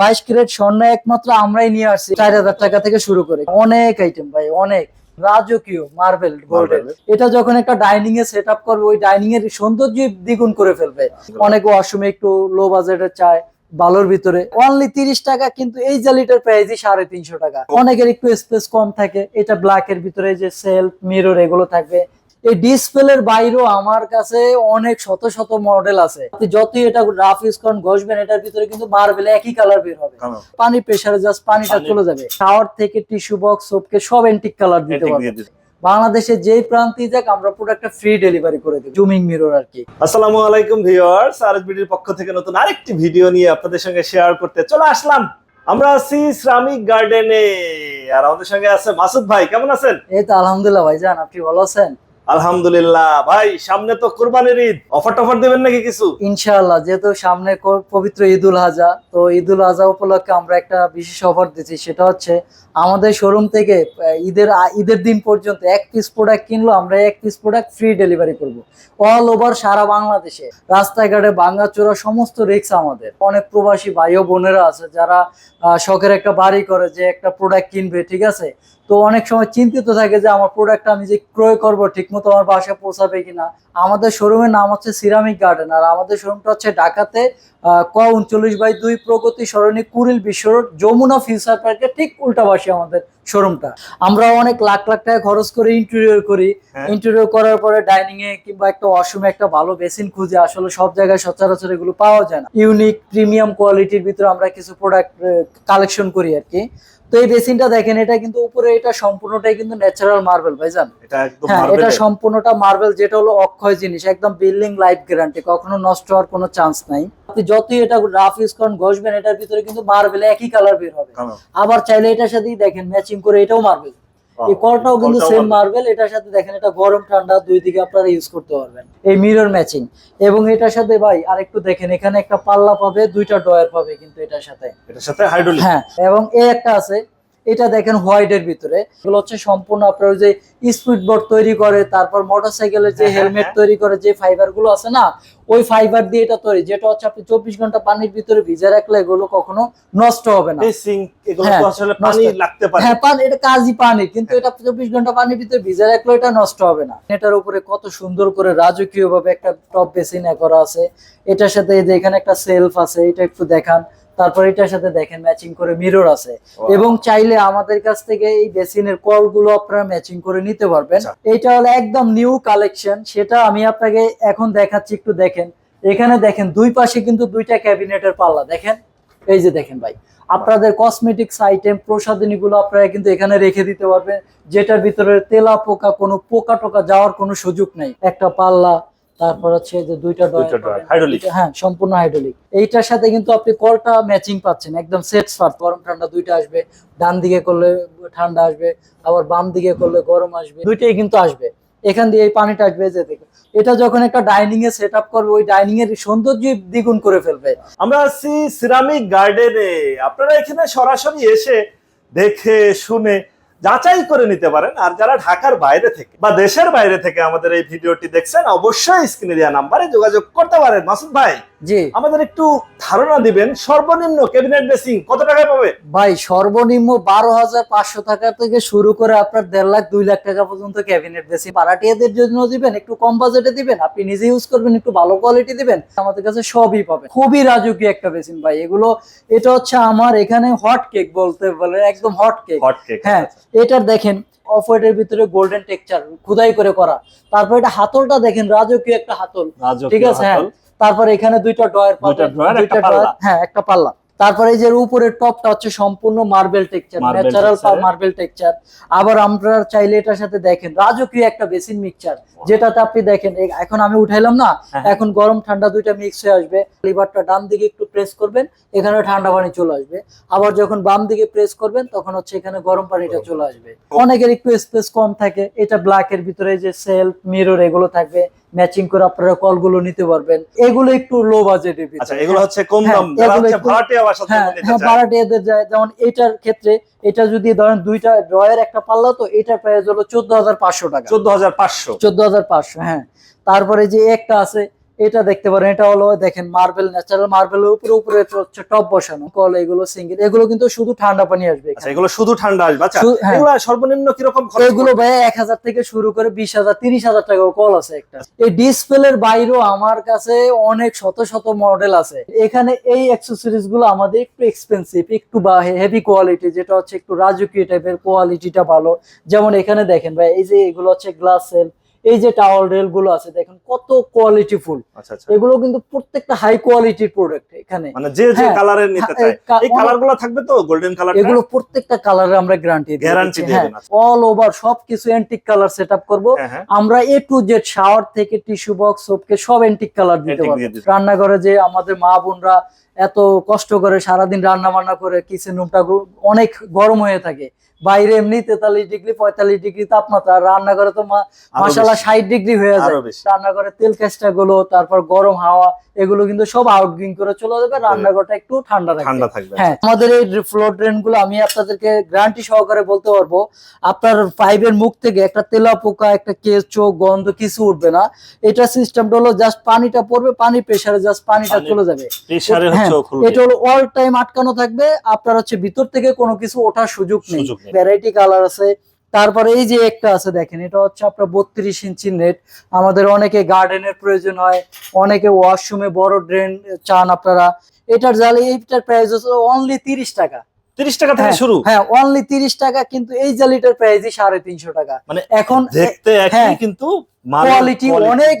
বাইশ ক্যারেট স্বর্ণ একমাত্র আমরাই নিয়ে আসছি। চার হাজার টাকা থেকে শুরু করে। অনেক আইটেম ভাই অনেক। রাজকীয় মার্বেল গোল্ডেন এটা যখন একটা ডাইনিং এ সেট আপ করবে ওই ডাইনিং এর সৌন্দর্য দ্বিগুণ করে ফেলবে। অনেক ওয়াশরুমে একটু লো বাজেটের চায় ভালোর ভিতরে। অনলি তিরিশ টাকা কিন্তু এই জালিটার প্রাইসই সাড়ে তিনশো টাকা। অনেকের একটু স্পেস কম থাকে। এটা ব্ল্যাক এর ভিতরে যে সেলফ মিরর এগুলো থাকবে। এই ডিসপ্লের বাইরেও আমার কাছে অনেক শত শত মডেল আছে। আপনি যতই এটা রাফ ইউজ করেন ঘষবেন এটার ভিতরে কিন্তু মার্বেল একই কালার বের হবে। পানি প্রেসারে জাস্ট পানিটা চলে যাবে। শাওয়ার থেকে টিস্যু বক্স সোপকে সব এন্টিক কালার দিতে পারবে বাংলাদেশে যেই প্রান্তেই যাক আমরা প্রোডাক্টটা ফ্রি ডেলিভারি করে জুমিং মিরর আর কি। আসসালামু আলাইকুম ভিউয়ার্স আরএসবিডির পক্ষ থেকে নতুন আরেকটি ভিডিও নিয়ে আপনাদের সঙ্গে শেয়ার করতে চলে আসলাম। আমরা আছি শ্রামিক গার্ডেনে আর আমাদের সঙ্গে আছে মাসুদ ভাই। কেমন আছেন? এই তো আলহামদুলিল্লাহ ভাইজান আপনি ভালো আছেন? আলহামদুলিল্লাহ। ভাই, সামনে তো কুরবানির ঈদ। অফার টফার দেবেন নাকি কিছু? যেহেতু সামনে পবিত্র ঈদুল তো ঈদুল উপলক্ষে আমরা একটা বিশেষ অফার দিচ্ছি, সেটা হচ্ছে আমাদের শোরুম থেকে ঈদের ঈদের দিন পর্যন্ত এক পিস প্রোডাক্ট কিনলো, আমরা এক পিস প্রোডাক্ট ফ্রি ডেলিভারি করব। অল ওভার সারা বাংলাদেশে, রাস্তাঘাটে ভাঙ্গাচোরা সমস্ত রিক্স আমাদের। অনেক প্রবাসী ভাই ও বোনেরা আছে যারা শখের একটা বাড়ি করে, যে একটা প্রোডাক্ট কিনবে, ঠিক আছে? তো অনেক সময় চিন্তিত থাকে যে আমার প্রোডাক্টটা আমি যে ক্রয় করব, ঠিকমতো আমার বাসায় পৌঁছাবে কিনা। আমাদের শোরুমের নাম হচ্ছে সিরামিক গার্ডেন আর আমাদের শোরুমটা হচ্ছে ঢাকাতে ক উনচল্লিশ বাই দুই প্রগতি সরণি কুড়িল বিশ্ব রোড যমুনা ফিউচার পার্কের ঠিক উল্টাপাশে আমাদের শোরুমটা। আমরা অনেক লাখ লাখ টাকা খরচ করে ইন্টেরিয়র করি। হ্যাঁ। ইন্টেরিয়র করার পরে ডাইনিং এ কিংবা একটা ওয়াশরুমে একটা ভালো বেসিন খুঁজে আসলে সব জায়গায় সচরাচর এগুলো পাওয়া যায় না। ইউনিক প্রিমিয়াম কোয়ালিটির ভিতরে আমরা কিছু প্রোডাক্ট কালেকশন করি আর কি। তো এই বেসিনটা দেখেন এটা কিন্তু উপরে এটা সম্পূর্ণটাই কিন্তু ন্যাচারাল মার্বেল ভাইজান। এটা একদম হ্যাঁ এটা সম্পূর্ণটা মার্বেল যেটা হলো অক্ষয় জিনিস একদম বিল্ডিং লাইফ গ্যারান্টি কখনো নষ্ট হওয়ার কোনো চান্স নাই। আপনি যতই এটা রাফ ইউজ করেন ঘষবেন এটার ভিতরে কিন্তু মার্বেল একই কালার বের হবে। আবার চাইলে এটার সাথেই দেখেন ম্যাচিং করে এটাও মার্বেল এই কলটাও কিন্তু সেম মার্বেল এটার সাথে দেখেন এটা গরম ঠান্ডা দুই দিকে আপনারা ইউজ করতে পারবেন। এই মিরর ম্যাচিং এবং এটার সাথে ভাই আরেকটু দেখেন এখানে একটা পাল্লা পাবে দুইটা ডয়ার পাবে কিন্তু এটার সাথে। এটার সাথে হাইড্রোলিক হ্যাঁ এবং এ একটা আছে এটা দেখেন হোয়াইটের ভিতরে। এগুলো হচ্ছে সম্পূর্ণ আপনার যে স্পিড বোর্ড তৈরি করে তারপর মোটরসাইকেলের যে হ্যাঁ, হেলমেট হ্যাঁ। তৈরি করে যে ফাইবারগুলো আছে না ওই ফাইবার দিয়ে এটা তৈরি যেটা হচ্ছে আপনি চব্বিশ ঘণ্টা পানির ভিতরে ভিজে রাখলে এগুলো কখনো নষ্ট হবে না। হ্যাঁ, পানি হ্যাঁ এটা কাজই পানি কিন্তু এটা চব্বিশ ঘণ্টা পানির ভিতরে ভিজে রাখলে এটা নষ্ট হবে না। এটার উপরে কত সুন্দর করে রাজকীয় ভাবে একটা টপ বেসিন করা আছে। এটার সাথে এখানে একটা সেলফ আছে এটা একটু দেখান। তারপর এটার সাথে দেখেন ম্যাচিং করে মিরর আছে। এবং চাইলে আমাদের কাছ থেকে এই বেসিনের কলগুলো আপনারা ম্যাচিং করে নিতে পারবেন। আচ্ছা। এটা হলো একদম নিউ কালেকশন সেটা আমি আপনাকে এখন দেখাচ্ছি একটু দেখেন। এখানে দেখেন দুই পাশে কিন্তু দুইটা ক্যাবিনেটের পাল্লা। দেখেন এই যে দেখেন ভাই আপনাদের কসমেটিক্স আইটেম প্রসাধনী গুলো আপনারা কিন্তু এখানে রেখে দিতে পারবেন যেটার ভিতরে তেলা পোকা কোনো পোকা টোকা যাওয়ার কোনো সুযোগ নেই। একটা পাল্লা তারপর হচ্ছে যে দুইটা ডয়ার hydraulic। হ্যাঁ সম্পূর্ণ হাইড্রোলিক এইটার সাথে কিন্তু আপনি কলটা ম্যাচিং পাচ্ছেন একদম সেট ফার্ট গরম ঠান্ডা দুইটা আসবে ডান দিকে করলে ঠান্ডা আসবে আবার বাম দিকে করলে গরম আসবে দুইটাই কিন্তু আসবে। এখান দিয়ে এই পানিটা আসবে যে দেখুন। এটা যখন একটা ডাইনিং এ সেট আপ করবে ওই ডাইনিং এর সৌন্দর্য দ্বিগুণ করে ফেলবে। আমরা আছি সিরামিক গার্ডেনে আপনারা এখানে সরাসরি এসে দেখে শুনে যাচাই করে নিতে পারেন। আর যারা ঢাকার বাইরে থেকে বা দেশের বাইরে থেকে আমাদের এই ভিডিওটি দেখছেন, অবশ্যই স্ক্রিনে দেওয়া নাম্বারে যোগাযোগ করতে পারেন। মাসুদ ভাই জি। আমাদের একটু ধারণা দিবেন সর্বনিম্ন ক্যাবিনেট বেসিং কত টাকায় পাবে? ভাই সর্বনিম্ন বারো হাজার পাঁচশো টাকা থেকে শুরু করে আপনার দেড় লাখ দুই লাখ টাকা পর্যন্ত ক্যাবিনেট বেশি পারাটিয়াদের জন্য দিবেন একটু কম বাজেটে দিবেন আপনি নিজে ইউজ করবেন একটু ভালো কোয়ালিটি দিবেন আমাদের কাছে সবই পাবেন। খুবই রাজকীয় একটা বেসিন ভাই এগুলো এটা হচ্ছে আমার এখানে হট কেক বলতে বলে একদম হট কেক হট কেক হ্যাঁ এটার দেখেন অফ হোয়াইটের ভিতরে গোল্ডেন টেক্সচার খুদাই করে করা। তারপর এটা হাতলটা দেখেন রাজকীয় একটা হাতল। ঠিক আছে হ্যাঁ। তারপর এখানে দুইটা ডয়ার দুইটা একটা পাল্লা। হ্যাঁ একটা পাল্লা। তারপরে এই যে উপরের টপটা হচ্ছে সম্পূর্ণ marble Marble natural marble texture আবার আমরা চাইলে এটার সাথে দেখেন রাজকীয় একটা বেসিন মিক্সচার যেটাতে আপনি দেখেন এখন আমি উঠাইলাম না হ্যাঁ। এখন গরম ঠান্ডা দুইটা মিক্স হয়ে আসবে। লিভারটা ডান দিকে একটু প্রেস করবেন এখানে ঠান্ডা পানি চলে আসবে। আবার যখন বাম দিকে প্রেস করবেন তখন হচ্ছে এখানে গরম পানিটা চলে আসবে। অনেকের একটু স্পেস কম থাকে এটা ব্ল্যাক এর ভিতরে যে সেলফ মিরর এগুলো থাকবে। ম্যাচিং করে আপনারা কলগুলো নিতে পারবেন। এগুলো একটু লো বাজেটের আচ্ছা এগুলো হচ্ছে কম হ্যাঁ, দাম। যারা এগুলো হচ্ছে একটু- ভাড়াটিয়া বাসা হ্যাঁ নিতে হ্যাঁ চায়। যায়। যেমন এটার ক্ষেত্রে এটা যদি ধরেন দুইটা ড্রয়ের একটা পাল্লা তো এটার প্রাইস হলো চোদ্দ হাজার পাঁচশো টাকা। চোদ্দ হাজার পাঁচশো। চোদ্দ হাজার পাঁচশো হ্যাঁ। তারপরে যে একটা আছে এটা দেখতে পারেন এটা হলো দেখেন মার্বেল ন্যাচারাল মার্বেলের উপরে উপরে হচ্ছে টপ বসানো। কল এগুলো সিঙ্গেল এগুলো কিন্তু শুধু ঠান্ডা পানি আসবে আচ্ছা এগুলো শুধু ঠান্ডা আসবে। আচ্ছা হ্যাঁ। এগুলো সর্বনিম্ন কীরকম খরচ এগুলো ভাই এক হাজার থেকে শুরু করে বিশ হাজার তিরিশ হাজার টাকা কল আছে একটা। এই ডিসপ্লের বাইরেও আমার কাছে অনেক শত শত মডেল আছে। এখানে এই অ্যাক্সেসরিজগুলো আমাদের একটু এক্সপেন্সিভ একটু বা হেভি কোয়ালিটি যেটা হচ্ছে একটু রাজকীয় টাইপের কোয়ালিটিটা ভালো। যেমন এখানে দেখেন ভাই এই যে এগুলো হচ্ছে গ্লাস সেল এই যে টাওয়াল রেলগুলো আছে দেখেন কত কোয়ালিটি ফুল। আচ্ছা আচ্ছা। এগুলো কিন্তু প্রত্যেকটা হাই কোয়ালিটির প্রোডাক্ট এখানে। মানে যে যে হ্যাঁ, কালারের নিতে হ্যাঁ, চায় এই কা- এই কালারগুলো থাকবে তো গোল্ডেন কালার এগুলো প্রত্যেকটা কালারে আমরা গ্যারান্টি হ্যাঁ দেন, আচ্ছা। অল ওভার সবকিছু অ্যান্টিক কালার সেটআপ করব। হ্যাঁ হ্যাঁ। আমরা এ টু জেড শাওয়ার থেকে টিস্যু বক্স সোপকে সব অ্যান্টিক কালার দিতে পারব। রান্নাঘরে যে আমাদের মা বোনরা এত কষ্ট করে সারাদিন রান্না বান্না করে কিচেন রুমটা অনেক গরম হয়ে থাকে। বাইরে এমনি তেতাল্লিশ ডিগ্রি পঁয়তাল্লিশ ডিগ্রি তাপমাত্রা আর রান্নাঘরে তো মা- আরও মাসাল্লাহ বেশি, ষাট ডিগ্রি হয়ে যায়। রান্নাঘরে তেল কাজটা গুলো তারপর গরম হাওয়া এগুলো কিন্তু সব আউটগিং করে চলে যাবে। রান্নাঘরটা একটু ঠান্ডা ঠান্ডা থাকবে। হ্যাঁ আমাদের এই ফ্লোর ড্রেনগুলো আমি আপনাদেরকে গ্যারান্টি সহকারে বলতে পারব। আপনার পাইপের মুখ থেকে একটা তেলা পোকা একটা কেঁচো গন্ধ কিছু উঠবে না। এটা সিস্টেমটা হলো জাস্ট পানিটা পড়বে পানি প্রেসারে জাস্ট পানিটা চলে যাবে। প্রেসারে হ্যাঁ, এটা হলো অল টাইম আটকানো থাকবে। আপনার হচ্ছে ভিতর থেকে কোনো কিছু ওঠার সুযোগ নেই। ভ্যারাইটি কালার আছে। তারপরে এই যে একটা আছে দেখেন এটা হচ্ছে আপনার বত্রিশ ইঞ্চি নেট আমাদের অনেকে গার্ডেনের প্রয়োজন হয় অনেকে ওয়াশরুমে বড় ড্রেন চান আপনারা। এটার জালে এইটার প্রাইস হচ্ছে অনলি তিরিশ টাকা। তিরিশ টাকা থেকে হ্যাঁ, শুরু? হ্যাঁ অনলি তিরিশ টাকা কিন্তু এই জালিটার প্রাইসই সাড়ে তিনশো টাকা। মানে এখন দেখতে হ্যাঁ। কিন্তু কোয়ালিটি অনেক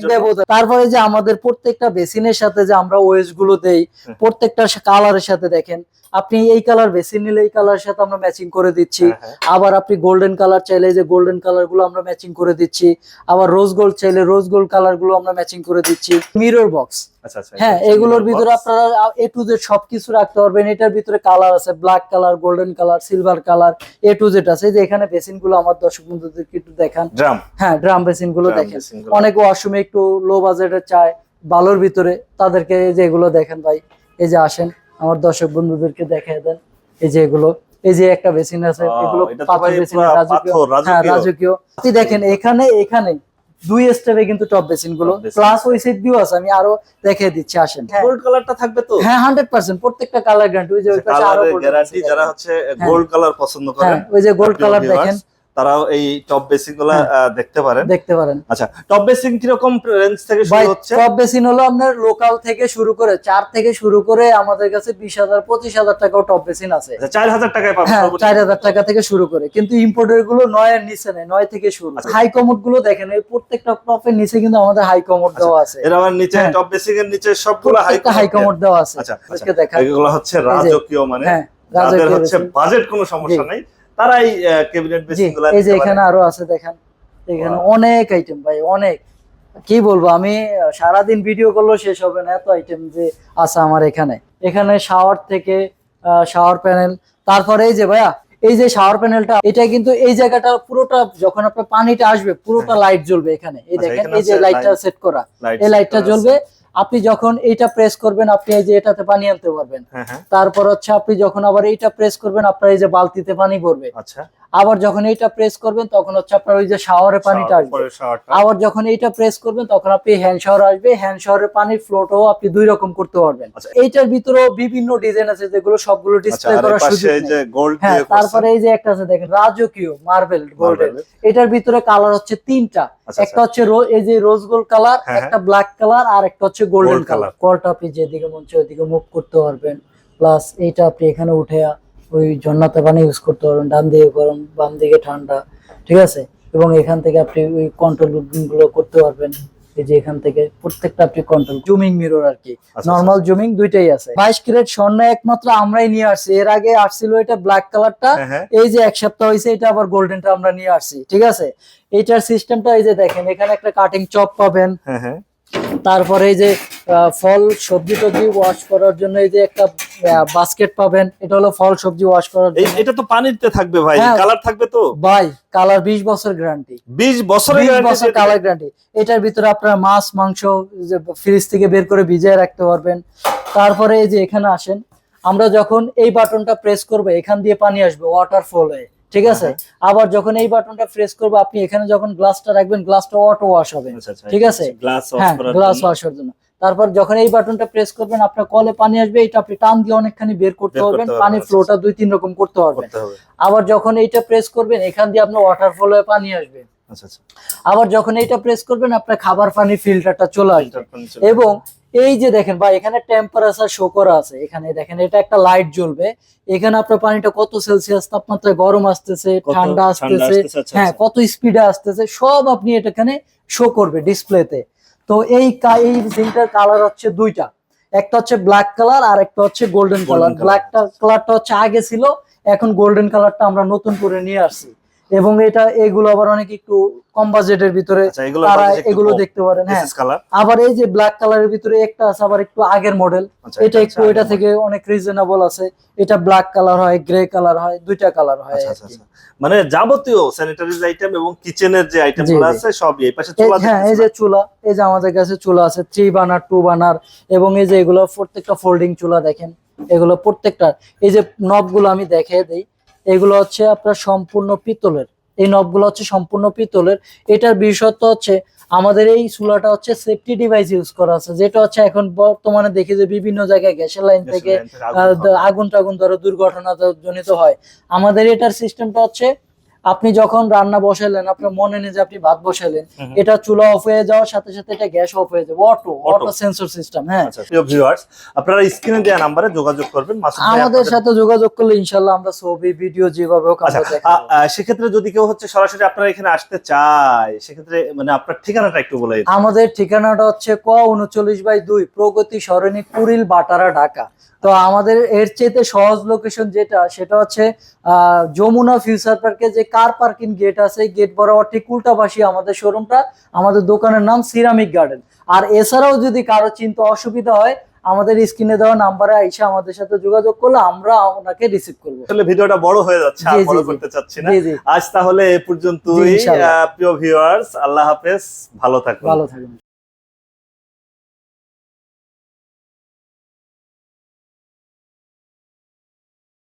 তারপরে যে আমাদের প্রত্যেকটা বেসিনের সাথে যে আমরা ওয়েসগুলো দেই প্রত্যেকটা কালারের সাথে দেখেন আপনি এই কালার বেসিন নিলে এই কালার সাথে আমরা ম্যাচিং করে দিচ্ছি। হ্যাঁ, হ্যাঁ। আবার আপনি গোল্ডেন কালার চাইলে যে গোল্ডেন কালারগুলো আমরা ম্যাচিং করে দিচ্ছি আবার রোজ গোল্ড চাইলে রোজ গোল্ড কালারগুলো আমরা ম্যাচিং করে দিচ্ছি। মিরর বক্স আচ্ছা আচ্ছা হ্যাঁ এগুলোর ভিতরে আপনারা এ টু জেড সবকিছু রাখতে পারবেন। এটার ভিতরে কালার আছে black colour golden colour silver colour A to Z আছে। যে এখানে বেসিনগুলো আমার দর্শক বন্ধুদেরকে একটু দেখান। ড্রাম হ্যাঁ ড্রাম বেসিনগুলো দেখেন। অনেক ওয়াশরুমে একটু লো বাজেটের চায় ভালোর ভিতরে তাদেরকে এই যে এগুলো দেখেন ভাই এই যে আসেন আমার দর্শক বন্ধুদেরকে দেখায় দেন এই যে এগুলো এই যে একটা বেসিন আছে এগুলো রাজকীয়। হ্যাঁ রাজকীয়। আপনি দেখেন এখানে এখানে দুই স্টেপে কিন্তু টপ বেসিনগুলো। প্লাস ওই সেট দিও আছে আমি আরও দেখিয়ে দিচ্ছি আসেন। হ্যাঁ গোল্ড কালারটা থাকবে তো? হ্যাঁ হান্ড্রেড পার্সেন্ট প্রত্যেকটা কালার গ্যারান্টি ওই যে ওই পাশে আরও গ্যারান্টি যারা হচ্ছে গোল্ড কালার পছন্দ করেন হ্যাঁ ওই যে গোল্ড কালার দেখেন তারাও এই টপ বেসিংগুলা হ্যাঁ। দেখতে পারেন। দেখতে পারেন। আচ্ছা টপ বেসিং কীরকম রেঞ্জ থেকে শুরু হচ্ছে? টপ বেসিন হলো আপনার লোকাল থেকে শুরু করে চার থেকে শুরু করে আমাদের কাছে বিশ হাজার পঁচিশ হাজার টাকাও টপ বেসিন আছে। আচ্ছা, চার হাজার টাকায় পাবেন হ্যাঁ। চার হাজার টাকা থেকে শুরু করে। কিন্তু ইম্পোর্টেরগুলো নয়ের নিচে নেই নয় থেকে শুরু। আচ্ছা। হাই কমোডগুলো দেখেন এই প্রত্যেকটা টপের নিচে কিন্তু আমাদের হাই কমোড দেওয়া আছে। এর আবার নিচে হ্যাঁ। টপ বেসিং এর নিচে সবগুলো হাই কমোড দেওয়া আছে। আচ্ছা আজকে দেখা এগুলো হচ্ছে রাজকীয় মানে। হ্যাঁ রাজকীয় হচ্ছে বাজেট কোনো সমস্যা। নাই। তারা এই ক্যাবিনেটগুলো এই যে এখানে আরও আছে দেখেন। এখানে. অনেক আইটেম ভাই অনেক। কি বলব আমি সারাদিন ভিডিও করলেও শেষ হবে না এত আইটেম যে আছে আমার এখানে। এখানে শাওয়ার থেকে শাওয়ার প্যানেল তারপরে এই যে ভাইয়া এই যে শাওয়ার প্যানেলটা এটা কিন্তু এই জায়গাটা পুরোটা যখন আপনার পানিটা আসবে পুরোটা লাইট জ্বলবে এখানে। এই আচ্ছা, দেখেন এই যে লাইটটা সেট করা এই লাইটটা জ্বলবে আপনি যখন এটা প্রেস করবেন আপনি এই যে এটাতে পানি আনতে পারবেন। হ্যাঁ হ্যাঁ। তারপর হচ্ছে আপনি যখন আবার এইটা প্রেস করবেন আপনার এই যে বালতিতে পানি পড়বে। আচ্ছা। আবার যখন এইটা প্রেস করবেন তখন হচ্ছে আপনার ওই যে শাওয়ারে পানিটা আসবে। আবার যখন এইটা প্রেস করবেন তখন আপনি হ্যান্ড শাওয়ার আসবে। হ্যান্ড শাওয়ারের পানির ফ্লোটাও আপনি দুই রকম করতে পারবেন। আচ্ছা। এইটার ভিতরেও বিভিন্ন ডিজাইন আছে যেগুলো সবগুলো আচ্ছা ডিসপ্লে এই করার সুযোগ এই যে গোল্ড হ্যাঁ তারপরে এই যে একটা আছে দেখেন রাজকীয় মার্বেল গোল্ডেন এটার ভিতরে কালার হচ্ছে তিনটা। আচ্ছা, একটা হচ্ছে এই যে রোজ গোল্ড কালার একটা ব্ল্যাক কালার আর একটা হচ্ছে গোল্ডেন কালার। কলটা আপনি যেদিকে মন চায় ওদিকে মুভ করতে পারবেন। প্লাস এইটা আপনি এখানে উঠে ওই ঝর্ণাতে পানি ইউজ করতে পারবেন ডান দিকে গরম বাম দিকে ঠান্ডা ঠিক আছে? এবং এখান থেকে আপনি ওই কন্ট্রোলগুলো করতে পারবেন। এই যে এখান থেকে প্রত্যেকটা আপনি কন্ট্রোল জুমিং মিরর আর কি। আচ্ছা, নর্মাল জুমিং দুইটাই আছে। বাইশ ক্যারেট স্বর্ণ একমাত্র আমরাই নিয়ে আসছি। এর আগে আসছিল এটা ব্ল্যাক কালারটা হ্যাঁ এই যে এক সপ্তাহ হয়েছে এটা আবার গোল্ডেনটা আমরা নিয়ে আসছি। ঠিক আছে? এইটার সিস্টেমটা এই যে দেখেন এখানে একটা কাটিং চপ পাবেন। হ্যাঁ হ্যাঁ। তারপরে এই যে ফল সবজি টবজি ওয়াশ করার জন্য এই যে একটা বাস্কেট পাবেন এটা হলো ফল সবজি ওয়াশ করার জন্য। এটা তো পানিতে থাকবে ভাই হ্যাঁ। কালার থাকবে তো? বাই কালার বিশ বছর গ্যারান্টি 20 বছরের বিশ guarantee বছর কালার গ্যারান্টি এটার ভিতরে আপনারা মাছ মাংস যে ফ্রিজ থেকে বের করে ভিজিয়ে রাখতে পারবেন। তারপরে এই যে এখানে আসেন আমরা যখন এই বাটনটা প্রেস করব এখান দিয়ে পানি আসবে ওয়াটার ফল হয়ে। ঠিক আছে? আবার যখন এই বাটনটা প্রেস করব আপনি এখানে যখন গ্লাসটা রাখবেন গ্লাসটা অটো ওয়াশ হবে। আচ্ছা, আচ্ছা, ঠিক আছে? গ্লাস অফ হ্যাঁ করার গ্লাস জন্য। ওয়াশের জন্য। তারপর যখন এই বাটনটা প্রেস করবেন আপনার কলে পানি আসবে এটা আপনি টান দিয়ে অনেকখানি বের করতে পারবেন পানি আচ্ছা, ফ্লোটা দুই তিন রকম করতে পারবেন। আবার যখন এইটা প্রেস করবেন এখান দিয়ে আপনার ওয়াটার ফ্লো হয়ে পানি আসবে। আচ্ছা আচ্ছা। আবার যখন এইটা প্রেস করবেন আপনার খাবার পানি ফিল্টারটা চলে আসবে। এবং এই যে দেখেন ভাই এখানে টেম্পারেচার শো করা আছে। এখানে দেখেন এটা একটা লাইট জ্বলবে। এখানে আপনার পানিটা কত সেলসিয়াস তাপমাত্রায় গরম আসতেছে ঠান্ডা আসতেছে আচ্ছা, হ্যাঁ আচ্ছা। কত স্পিডে আসতেছে সব আপনি এটা এখানে শো করবে ডিসপ্লেতে তো এই এই জিনটার কালার হচ্ছে দুইটা। একটা হচ্ছে ব্ল্যাক কালার আর একটা হচ্ছে গোল্ডেন কালার ব্ল্যাকটা কালারটা হচ্ছে আগে ছিল এখন গোল্ডেন কালারটা আমরা নতুন করে নিয়ে আসছি। এবং এটা এগুলো আবার অনেক একটু কম বাজেটের ভিতরে আচ্ছা এগুলো তারা এগুলো দেখতে পারেন হ্যাঁ। আবার এই যে ব্ল্যাক কালারের ভিতরে একটা আছে আবার একটু আগের মডেল আচ্ছা এটা একটু এটা থেকে অনেক রিজনেবল আছে। এটা ব্ল্যাক কালার হয় গ্রে কালার হয় দুইটা কালার হয় আচ্ছা। মানে যাবতীয় স্যানিটারিজ আইটেম এবং কিচেনের যে আইটেমগুলো জি, জি। আছে সবই এই পাশে চুলা হ্যাঁ এই যে চুলা এই যে আমাদের কাছে চুলা আছে থ্রি বানার টু বানার এবং এই যে এগুলো প্রত্যেকটা ফোল্ডিং চুলা দেখেন এগুলো প্রত্যেকটা এই যে নবগুলো আমি দেখিয়ে দিই এগুলো হচ্ছে আপনার সম্পূর্ণ পিতলের। এই নবগুলো হচ্ছে সম্পূর্ণ পিতলের। এটার বিশেষত্ব হচ্ছে আমাদের এই চুলাটা হচ্ছে সেফটি ডিভাইস ইউজ করা আছে যেটা হচ্ছে এখন বর্তমানে দেখি যে বিভিন্ন জায়গায় গ্যাসের লাইন থেকে আগুন টাগুন ধরো দুর্ঘটনা জনিত হয়। আমাদের এটার সিস্টেমটা হচ্ছে আপনি যখন রান্না বসালেন আপনার মনে নেই যে আপনি ভাত বসালেন। এটা চুলা অফ হয়ে যাওয়ার সাথে সাথে এটা গ্যাস অফ হয়ে যাবে। অটো অটো সেন্সর সিস্টেম হ্যাঁ। আচ্ছা প্রিয় ভিউয়ার্স আপনারা স্ক্রিনে দেওয়া নাম্বারে যোগাযোগ করবেন আমাদের সাথে যোগাযোগ করলে ইনশাল্লাহ আমরা ছবি ভিডিও যেভাবে হোক আচ্ছা সেক্ষেত্রে যদি কেউ হচ্ছে সরাসরি আপনারা এখানে আসতে চায় সেক্ষেত্রে মানে আপনার ঠিকানাটা একটু বলে। আমাদের ঠিকানাটা হচ্ছে ক উনচল্লিশ বাই দুই প্রগতি সরণি কুড়িল বাটারা ঢাকা। তো আমাদের এর চাইতে সহজ লোকেশন যেটা সেটা হচ্ছে যমুনা ফিউচার পার্কে যে কার পার্কিং গেট আছে গেট বরাবর ঠিক উল্টা পাশে আমাদের শোরুমটা আমাদের দোকানের নাম সিরামিক গার্ডেন আর এছাড়াও যদি কারও চিন্তা অসুবিধা হয় আমাদের স্ক্রিনে দেওয়া নাম্বারে আইসা আমাদের সাথে যোগাযোগ করলে আমরা ওনাকে রিসিভ করব। আসলে ভিডিওটা বড় হয়ে যাচ্ছে আর বড় করতে চাচ্ছি না। আজ তাহলে এ পর্যন্তই প্রিয় ভিউয়ার্স আল্লাহ হাফেজ ভালো থাকুন। ভালো থাকবেন